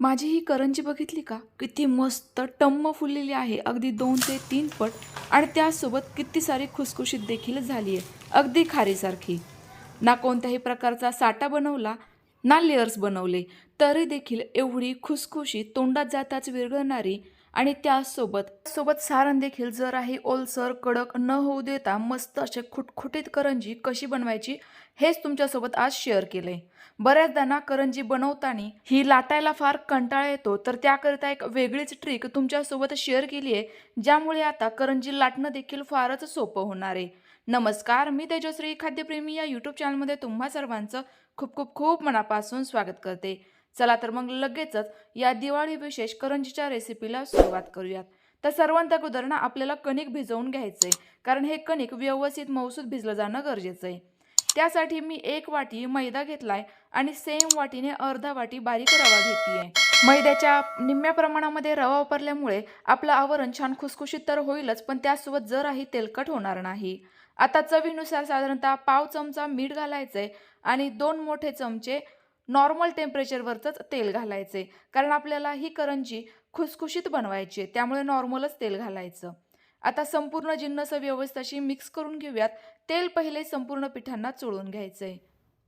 माझी ही करंजी बघितली का? किती मस्त टम्म फुललेली आहे. अगदी दोन ते तीन पट. आणि त्यासोबत किती सारी खुसखुशीत देखील झाली आहे अगदी खारीसारखी. ना कोणत्याही प्रकारचा साठा बनवला ना लेअर्स बनवले. तरी देखील एवढी खुसखुशीत तोंडात जाताच विरघळणारी आणि त्यासोबत सोबत सारण देखील जर आहे ओलसर कडक न होऊ देता मस्त असे खुटखुटीत करंजी कशी बनवायची हेच तुमच्यासोबत आज शेअर केलंय. बऱ्याचदा ना करंजी बनवताना ही लाटायला फार कंटाळा येतो तर त्याकरिता एक वेगळीच ट्रिक तुमच्यासोबत शेअर केली आहे ज्यामुळे आता करंजी लाटणं देखील फारच सोपं होणार आहे. नमस्कार मी तेजश्री खाद्यप्रेमी या यूट्यूब चॅनलमध्ये तुम्हा सर्वांचं खूप खूप खूप मनापासून स्वागत करते. चला तर मग लगेचच या दिवाळी विशेष करंजीच्या रेसिपीला सुरुवात करूयात. तर सर्वांत अगोदर ना आपल्याला कणिक भिजवून घ्यायचं आहे कारण हे कणिक व्यवस्थित मौसूद भिजलं जाणं गरजेचं आहे. त्यासाठी मी एक वाटी मैदा घेतलाय आणि सेम वाटीने अर्धा वाटी बारीक रवा घेतली आहे मैद्याच्या निम्म्या प्रमाणामध्ये रवा वापरल्यामुळे आपलं आवरण छान खुसखुशीत तर होईलच पण त्यासोबत जराही तेलकट होणार नाही. आता चवीनुसार साधारणतः पाव चमचा मीठ घालायचंय. आणि दोन मोठे चमचे नॉर्मल टेम्परेचरवरचंच तेल घालायचे. कारण आपल्याला ही करंजी खुसखुशीत बनवायची आहे त्यामुळे नॉर्मलच तेल घालायचं. आता संपूर्ण जिन्नस व्यवस्थित अशी मिक्स करून घेऊयात. तेल पहिले संपूर्ण पिठांना चोळून घ्यायचं आहे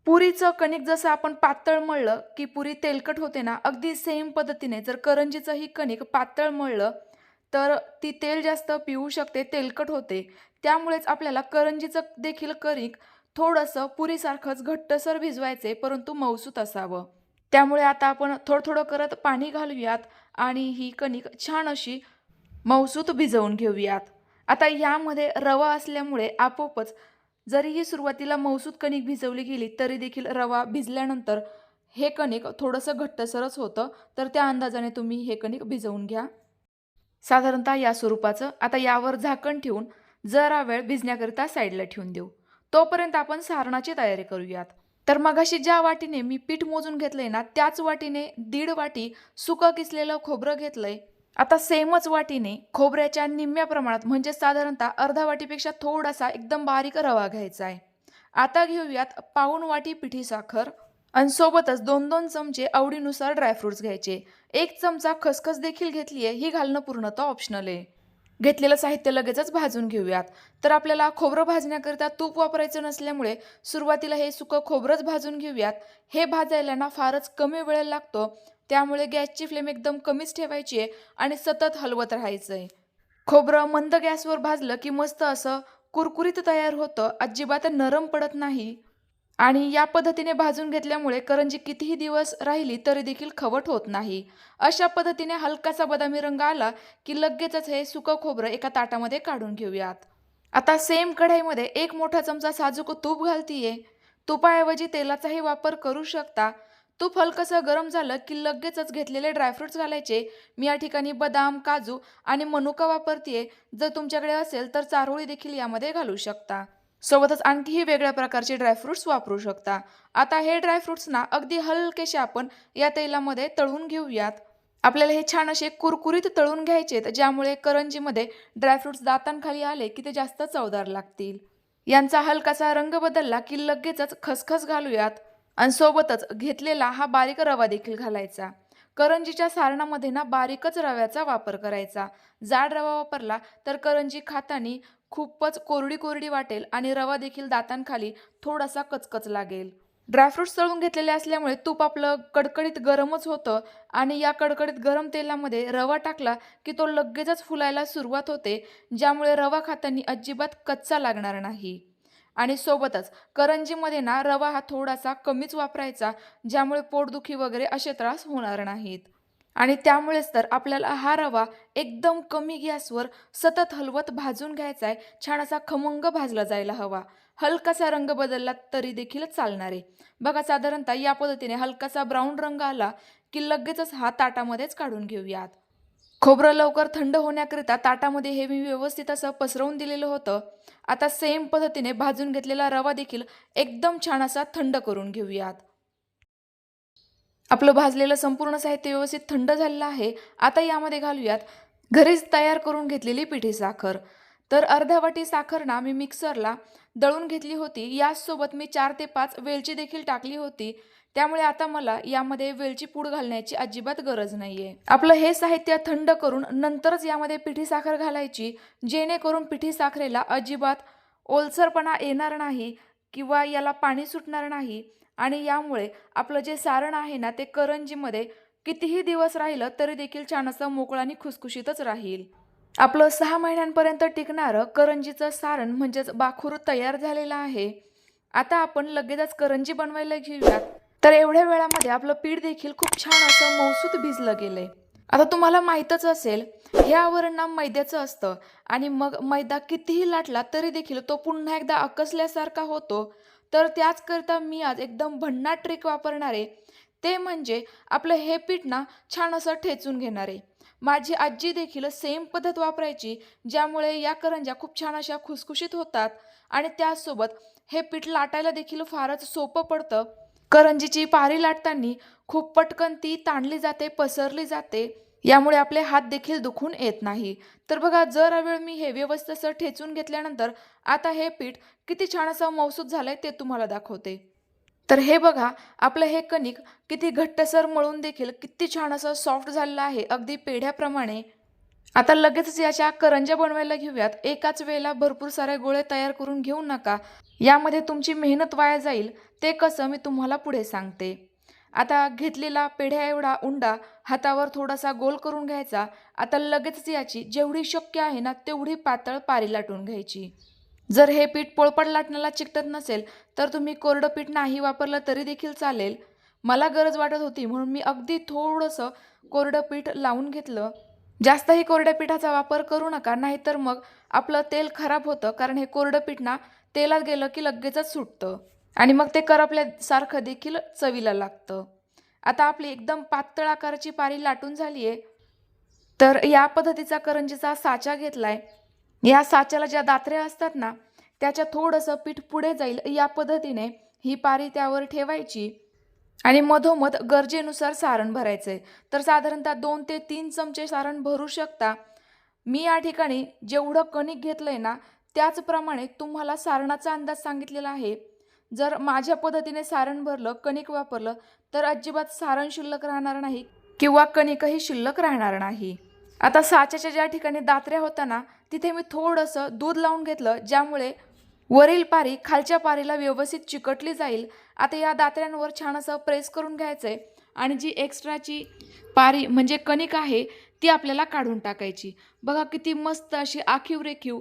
पुरीचं कणिक जसं आपण पातळ मळलं की पुरी तेलकट होते ना अगदी सेम पद्धतीने जर करंजीचंही कणिक पातळ मळलं तर ती तेल जास्त पिऊ शकते तेलकट होते. त्यामुळेच आपल्याला करंजीचं देखील कणिक थोडंसं पुरीसारखंच घट्टसर भिजवायचे परंतु मौसूत असावं. त्यामुळे आता आपण थोडं थोडं करत पाणी घालूयात आणि ही कणिक छान अशी मौसूत भिजवून घेऊयात. आता यामध्ये रवा असल्यामुळे आपोआपच जरीही सुरुवातीला मौसूत कणिक भिजवली गेली तरी देखील रवा भिजल्यानंतर हे कणिक थोडंसं घट्टसरच होतं. तर त्या अंदाजाने तुम्ही हे कणिक भिजवून घ्या. साधारणतः या स्वरूपाचं. आता यावर झाकण ठेवून जरा वेळ भिजण्याकरिता साईडला ठेवून देऊ. तोपर्यंत आपण सारणाची तयारी करूयात. तर मगाशी ज्या वाटीने मी पीठ मोजून घेतलंय ना त्याच वाटीने दीड वाटी सुकं किसलेलं खोबरं घेतलंय. आता सेमच वाटीने खोबऱ्याच्या निम्म्या प्रमाणात म्हणजे साधारणतः अर्धा वाटीपेक्षा थोडासा एकदम बारीक रवा घ्यायचा आहे. आता घेऊयात पाऊण वाटी पिठी साखर आणि सोबतच दोन दोन चमचे आवडीनुसार ड्रायफ्रुट्स घ्यायचे. एक चमचा खसखस देखील घेतली आहे ही घालणं पूर्णतः ऑप्शनल आहे. घेतलेलं साहित्य लगेचच भाजून घेऊयात. तर आपल्याला खोबरं भाजण्याकरिता तूप वापरायचं नसल्यामुळे सुरुवातीला हे सुकं खोबरंच भाजून घेऊयात. हे भाजायला ना फारच कमी वेळ लागतो. त्यामुळे गॅसची फ्लेम एकदम कमीच ठेवायची आहे आणि सतत हलवत राहायचं आहे खोबरं मंद गॅसवर भाजलं की मस्त असं कुरकुरीत तयार होतं. अजिबात नरम पडत नाही. आणि या पद्धतीने भाजून घेतल्यामुळे करंजी कितीही दिवस राहिली तरी देखील खवट होत नाही. अशा पद्धतीने हलकासा बदामी रंग आला की लगेचच हे सुकं खोबरं एका ताटामध्ये काढून घेऊयात. आता सेम कढईमध्ये एक मोठा चमचा साजूक तूप घालतीये. तुपाऐवजी तेलाचाही वापर करू शकता. तूप हलकंसं गरम झालं की लगेचच घेतलेले ड्रायफ्रुट्स घालायचे. मी या ठिकाणी बदाम काजू आणि मनुका वापरतीये. जर तुमच्याकडे असेल तर चारोळी देखील यामध्ये घालू शकता. सोबतच आणखीही वेगळ्या प्रकारचे ड्रायफ्रुट्स वापरू शकता. आता हे ड्रायफ्रुट्स ना अगदी हलकेसे आपण या तेलामध्ये तळून घेऊयात. आपल्याला हे छान असे कुरकुरीत तळून घ्यायचेत ज्यामुळे करंजीमध्ये ड्रायफ्रुट्स दातांखाली आले की ते जास्त चवदार लागतील. यांचा हलकासा रंग बदलला की लगेचच खसखस घालूयात. आणि सोबतच घेतलेला हा बारीक रवा देखील घालायचा. करंजीच्या सारणामध्ये ना बारीकच रव्याचा वापर करायचा. जाड रवा वापरला तर करंजी खातानी खूपच कोरडी कोरडी वाटेल आणि रवा देखील दातांखाली थोडासा कचकच लागेल. ड्रायफ्रुट्स तळून घेतलेले असल्यामुळे तूप आपलं कडकडीत गरमच होतं आणि या कडकडीत गरम तेलामध्ये रवा टाकला की तो लगेचच फुलायला सुरुवात होते ज्यामुळे रवा खातानी अजिबात कच्चा लागणार नाही. आणि सोबतच करंजीमध्ये ना रवा हा थोडासा कमीच वापरायचा ज्यामुळे पोटदुखी वगैरे असे त्रास होणार नाहीत. आणि त्यामुळेच तर आपल्याला हा रवा एकदम कमी गॅसवर सतत हलवत भाजून घ्यायचा आहे छान असा खमंग भाजला जायला हवा. हलकासा रंग बदलला तरी देखील चालणार आहे. बघा साधारणतः या पद्धतीने हलकासा ब्राऊन रंग आला की लगेचच हा ताटामध्येच काढून घेऊयात. खोबरं लवकर थंड होण्याकरिता ताटामध्ये हे मी व्यवस्थित असं पसरवून दिलेलं होतं. आता सेम पद्धतीने भाजून घेतलेला रवा देखील एकदम छान असा थंड करून घेऊयात. आपलं भाजलेलं संपूर्ण साहित्य व्यवस्थित थंड झालेलं आहे. आता यामध्ये घालूयात घरीच तयार करून घेतलेली पिठी साखर. तर अर्ध्या वाटी साखर ना मी मिक्सरला दळून घेतली होती. याचसोबत मी चार ते पाच वेलची देखील टाकली होती. त्यामुळे आता मला यामध्ये वेलची पूड घालण्याची अजिबात गरज नाहीये. आपलं हे साहित्य थंड करून नंतरच यामध्ये पिठी साखर घालायची जेणेकरून पिठी साखरेला अजिबात ओलसरपणा येणार नाही किंवा याला पाणी सुटणार नाही. आणि यामुळे आपलं जे सारण आहे ना ते करंजीमध्ये कितीही दिवस राहिलं तरी देखील छान असं मोकळं आणि खुसखुशीतच राहील. आपलं सहा महिन्यांपर्यंत टिकणारं करंजीचं सारण म्हणजेच बाखूर तयार झालेलं आहे. आता आपण लगेचच करंजी बनवायला घेऊयात. तर एवढ्या वेळामध्ये आपलं पीठ देखील खूप छान असं मौसूत भिजलं गेलंय. आता तुम्हाला माहीतच असेल हे आवरण ना मैद्याचं असतं आणि मग मैदा कितीही लाटला तरी देखील तो पुन्हा एकदा अकसल्यासारखा होतो. तर त्याचकरिता मी आज एकदम भन्नाट ट्रिक वापरणार आहे. ते म्हणजे आपलं हे पीठ ना छान असं ठेचून घेणार आहे. माझी आजी देखील सेम पद्धत वापरायची ज्यामुळे या करंज्या खूप छान अशा खुसखुशीत होतात आणि त्याचसोबत हे पीठ लाटायला देखील फारच सोपं पडतं. करंजीची पारी लाटताना खूप पटकन ती ताणली जाते पसरली जाते. यामुळे आपले हात देखील दुखून येत नाही. तर बघा जरा वेळ मी हे व्यवस्थित असं ठेचून घेतल्यानंतर आता हे पीठ किती छान असं मौसूत झालंय ते तुम्हाला दाखवते. तर हे बघा आपलं हे कणिक किती घट्टसर मळून देखील किती छान असं सॉफ्ट झालेलं आहे अगदी पेढ्याप्रमाणे. आता लगेचच याच्या करंज्या बनवायला घेऊयात. एकाच वेळेला भरपूर सारे गोळे तयार करून घेऊ नका. यामध्ये तुमची मेहनत वाया जाईल ते कसं मी तुम्हाला पुढे सांगते. आता घेतलेला पेढ्या एवढा उंडा हातावर थोडासा गोल करून घ्यायचा. आता लगेचच याची जेवढी शक्य आहे ना तेवढी पातळ पारी लाटून घ्यायची. जर हे पीठ पोळपड लाटण्याला चिकटत नसेल तर तुम्ही कोरडं पीठ नाही वापरलं तरी देखील चालेल. मला गरज वाटत होती म्हणून मी अगदी थोडंसं कोरडं पीठ लावून घेतलं. जास्तही कोरड्या पिठाचा वापर करू नका नाहीतर मग आपलं तेल खराब होतं कारण हे कोरडं पीठ ना तेलात गेलं की लगेचच सुटतं. आणि मग ते करपल्यासारखं देखील चवीला लागतं. आता आपली एकदम पातळ आकाराची पारी लाटून झाली आहे तर या पद्धतीचा करंजीचा साचा घेतलाय. या साच्याला ज्या दात्र्या असतात ना त्याच्या थोडंसं पीठ पुढे जाईल या पद्धतीने ही पारी त्यावर ठेवायची. आणि मधोमध गरजेनुसार सारण भरायचं आहे तर साधारणतः दोन ते तीन चमचे सारण भरू शकता. मी या ठिकाणी जेवढं कणिक घेतलं आहे ना त्याचप्रमाणे तुम्हाला सारणाचा अंदाज सांगितलेला आहे. जर माझ्या पद्धतीने सारण भरलं कणिक वापरलं तर अजिबात सारण शिल्लक राहणार नाही किंवा कणिकही शिल्लक राहणार नाही. आता साच्याच्या ज्या ठिकाणी दात्र्या होत्या ना तिथे मी थोडंसं दूध लावून घेतलं ज्यामुळे वरील पारी खालच्या पारीला व्यवस्थित चिकटली जाईल. आता या दात्र्यांवर छान असं प्रेस करून घ्यायचं आहे आणि जी एक्स्ट्राची पारी म्हणजे कणिक आहे ती आपल्याला काढून टाकायची. बघा किती मस्त अशी आखीव रेखीव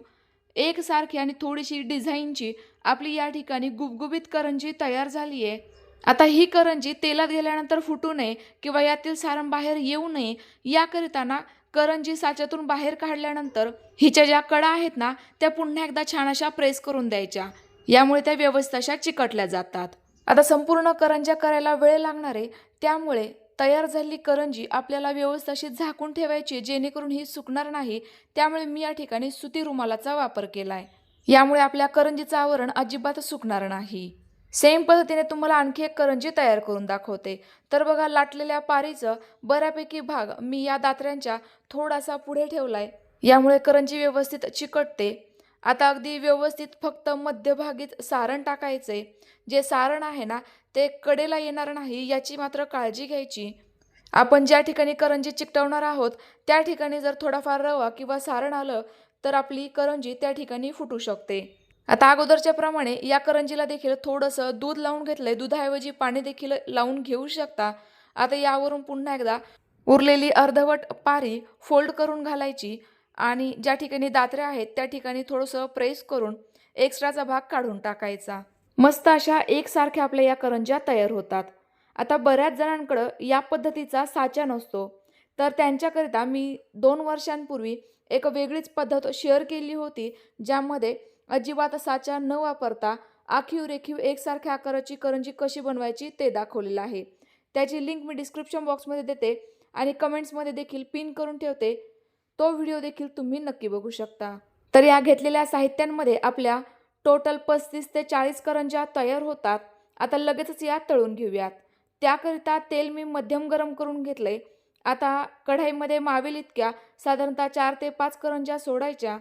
एकसारखी आणि थोडीशी डिझाईनची आपली या ठिकाणी गुबगुबीत करंजी तयार झाली आहे. आता ही करंजी तेलात गेल्यानंतर फुटू नये किंवा यातील सारण बाहेर येऊ नये याकरिता ना करंजी साच्यातून बाहेर काढल्यानंतर हिच्या ज्या कडा आहेत ना त्या पुन्हा एकदा छान अशा प्रेस करून द्यायच्या. यामुळे त्या व्यवस्थित अशा चिकटल्या जातात. आता संपूर्ण करंज्या करायला वेळ लागणार आहे त्यामुळे तयार झालेली करंजी आपल्याला व्यवस्थित अशी झाकून ठेवायची जेणेकरून ही सुकणार नाही. त्यामुळे मी या ठिकाणी सुती रुमालाचा वापर केला आहे यामुळे आपल्या करंजीचं आवरण अजिबात सुकणार नाही. सेम पद्धतीने तुम्हाला आणखी एक करंजी तयार करून दाखवते. तर बघा लाटलेल्या पारीचं बऱ्यापैकी भाग मी या दात्र्यांच्या थोडासा पुढे ठेवलाय. यामुळे करंजी व्यवस्थित चिकटते. आता अगदी व्यवस्थित फक्त मध्यभागीत सारण टाकायचे जे सारण आहे ना ते कडेला येणार नाही याची मात्र काळजी घ्यायची. आपण ज्या ठिकाणी करंजी चिकटवणार आहोत त्या ठिकाणी जर थोडाफार रवा किंवा सारण आलं तर आपली करंजी त्या ठिकाणी फुटू शकते. आता अगोदरच्या प्रमाणे या करंजीला देखील थोडंसं दूध लावून घेतलंय. दुधाऐवजी पाणी देखील लावून घेऊ शकता. आता यावरून पुन्हा एकदा उरलेली अर्धवट पारी फोल्ड करून घालायची आणि ज्या ठिकाणी दात्र्या आहेत त्या ठिकाणी थोडंसं प्रेस करून एक्स्ट्राचा भाग काढून टाकायचा. मस्त अशा एकसारख्या आपल्या या करंज्या तयार होतात. आता बऱ्याच जणांकडं या पद्धतीचा साचा नसतो. तर त्यांच्याकरिता मी दोन वर्षांपूर्वी एक वेगळीच पद्धत शेअर केली होती ज्यामध्ये अजिबात साचा न वापरता आखीव रेखीव एकसारख्या आकाराची करंजी कशी बनवायची ते दाखवलेलं आहे. त्याची लिंक मी डिस्क्रिप्शन बॉक्समध्ये देते आणि कमेंट्समध्ये देखील पिन करून ठेवते. तो व्हिडिओ देखील तुम्ही नक्की बघू शकता. तर या घेतलेल्या साहित्यांमध्ये आपल्या टोटल पस्तीस ते चाळीस करंज्या तयार होतात. आता लगेचच या तळून घेऊयात. त्याकरिता तेल मी मध्यम गरम करून घेतलंय. आता कढाईमध्ये मावेल इतक्या साधारणतः चार ते पाच करंज्या सोडायच्या.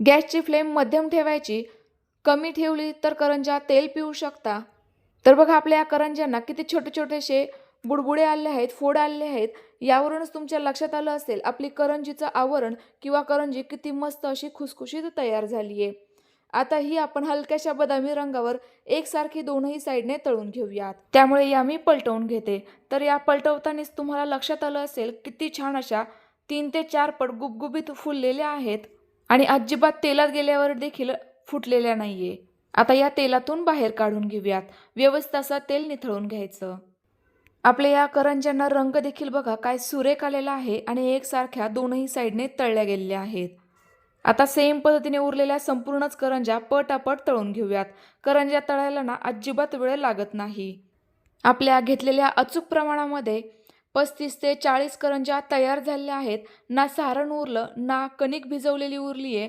गॅसची फ्लेम मध्यम ठेवायची. कमी ठेवली तर करंज्या तेल पिऊ शकता. तर बघा आपल्या या करंज्यांना किती छोटे छोटेसे बुडबुडे आले आहेत फोड आले आहेत. यावरूनच तुमच्या लक्षात आलं असेल आपली करंजीचं आवरण किंवा करंजी किती मस्त अशी खुसखुशीत तयार झाली आहे आता ही आपण हलक्याशा बदामी रंगावर एकसारखी दोनही साईडने तळून घेऊयात. त्यामुळे या मी पलटवून घेते. तर या पलटवतानाच तुम्हाला लक्षात आलं असेल किती छान अशा तीन ते चार पट गुबगुबीत फुललेल्या आहेत आणि अजिबात तेलात गेल्यावर देखील फुटलेल्या नाहीये. आता या तेलातून बाहेर काढून घेऊयात. व्यवस्थित असं तेल निथळून घ्यायचं. आपल्या या करंज्यांना रंग देखील बघा काय सुरेख आलेला आहे आणि एकसारख्या दोनही साईडने तळल्या गेलेल्या आहेत. आता सेम पद्धतीने उरलेल्या संपूर्णच करंज्या पटापट तळून घेऊयात. करंज्या तळायला ना अजिबात वेळ लागत नाही. आपल्या घेतलेल्या अचूक प्रमाणामध्ये पस्तीस ते चाळीस करंज्या तयार झालेल्या आहेत. ना सारण उरलं ना कणिक भिजवलेली उरली आहे.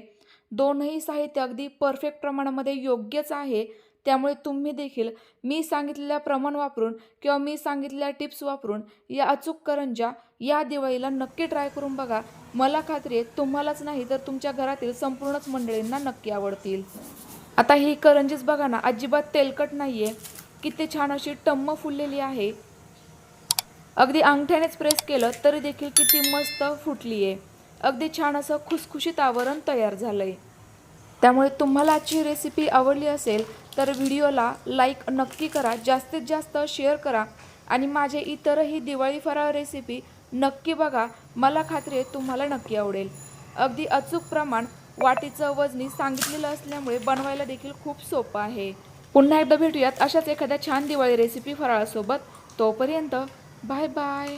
दोनही साहित्य अगदी परफेक्ट प्रमाणामध्ये योग्यच आहे. त्यामुळे तुम्ही देखील मी सांगितलेल्या प्रमाण वापरून किंवा मी सांगितलेल्या टिप्स वापरून या अचूक करंज्या या दिवाळीला नक्की ट्राय करून बघा. मला खात्री आहे तुम्हालाच नाही तर तुमच्या घरातील संपूर्णच मंडळींना नक्की आवडतील. आता ही करंजीच बघा ना अजिबात तेलकट नाही आहे किती छान अशी टम्म फुललेली आहे. अगदी अंगठ्यानेच प्रेस केलं तरी देखील किती मस्त फुटली आहे अगदी छान असं खुसखुशीत आवरण तयार झालं आहे त्यामुळे तुम्हाला आजची रेसिपी आवडली असेल तर व्हिडिओला लाईक नक्की करा जास्तीत जास्त शेअर करा. आणि माझे इतरही दिवाळी फराळ रेसिपी नक्की बघा मला खात्री आहे तुम्हाला नक्की आवडेल. अगदी अचूक प्रमाण वाटीचं वजनी सांगितलेलं असल्यामुळे बनवायला देखील खूप सोपं आहे. पुन्हा एकदा भेटूयात अशाच एखाद्या छान दिवाळी रेसिपी फराळासोबत. तोपर्यंत बाय बाय